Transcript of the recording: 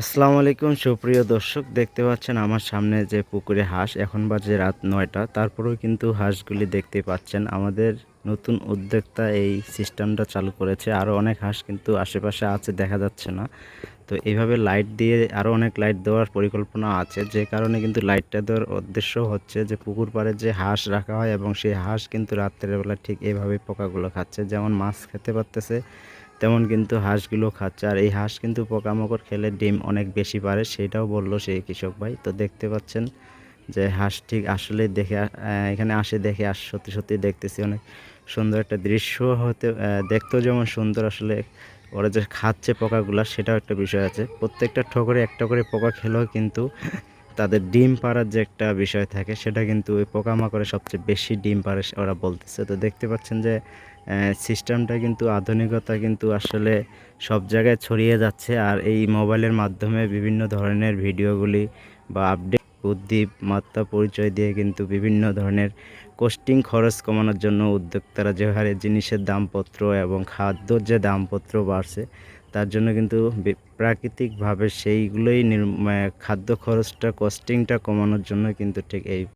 আসসালামু আলাইকুম, সুপ্রিয় দর্শক। দেখতে পাচ্ছেন আমার সামনে যে পুকুরে হাঁস, এখন বাজে রাত নয়টা। তারপরেও কিন্তু হাঁসগুলি দেখতে পাচ্ছেন। আমাদের নতুন উদ্যোক্তা এই সিস্টেমটা চালু করেছে। আরও অনেক হাঁস কিন্তু আশেপাশে আছে, দেখা যাচ্ছে না। তো এইভাবে লাইট দিয়ে আরও অনেক লাইট দেওয়ার পরিকল্পনা আছে। যে কারণে কিন্তু লাইটটা দেওয়ার উদ্দেশ্য হচ্ছে যে পুকুর পাড়ে যে হাঁস রাখা হয় এবং সেই হাঁস কিন্তু রাত্রের বেলা ঠিক এইভাবে পোকাগুলো খাচ্ছে। যেমন মাছ খেতে পারতেছে তেমন কিন্তু হাঁসগুলো খাচ্ছে। আর এই হাঁস কিন্তু পোকামাকড় খেলে ডিম অনেক বেশি পারে, সেটাও বলল সেই কৃষক ভাই। তো দেখতে পাচ্ছেন যে হাঁস ঠিক আসলে দেখে এখানে আসে দেখে আস সত্যি সত্যি দেখতেছি অনেক সুন্দর একটা দৃশ্য হতে দেখতেও যেমন সুন্দর আসলে ওরা যে খাচ্ছে পোকাগুলা, সেটাও একটা বিষয় আছে। প্রত্যেকটা ঠোকরে একটা করে পোকা খেলেও কিন্তু তাদের ডিম পাড়ার যে একটা বিষয় থাকে, সেটা কিন্তু ওই পোকামাকড়ে সবচেয়ে বেশি ডিম পাড়ে ওরা বলতেছে। তো দেখতে পাচ্ছেন যে সিস্টেমটা কিন্তু, আধুনিকতা কিন্তু আসলে সব জায়গায় ছড়িয়ে যাচ্ছে। আর এই মোবাইলের মাধ্যমে বিভিন্ন ধরনের ভিডিওগুলি বা আপডেট বুদ্ধি মাত্রা পরিচয় দিয়ে কিন্তু বিভিন্ন ধরনের কোস্টিং খরচ কমানোর জন্য উদ্যোক্তারা যে হারে জিনিসের দামপত্র এবং খাদ্যর যে দামপত্র বাড়ছে, তার জন্য কিন্তু প্রাকৃতিকভাবে সেইগুলোই খাদ্য খরচটা কস্টিংটা কমানোর জন্য কিন্তু ঠিক এই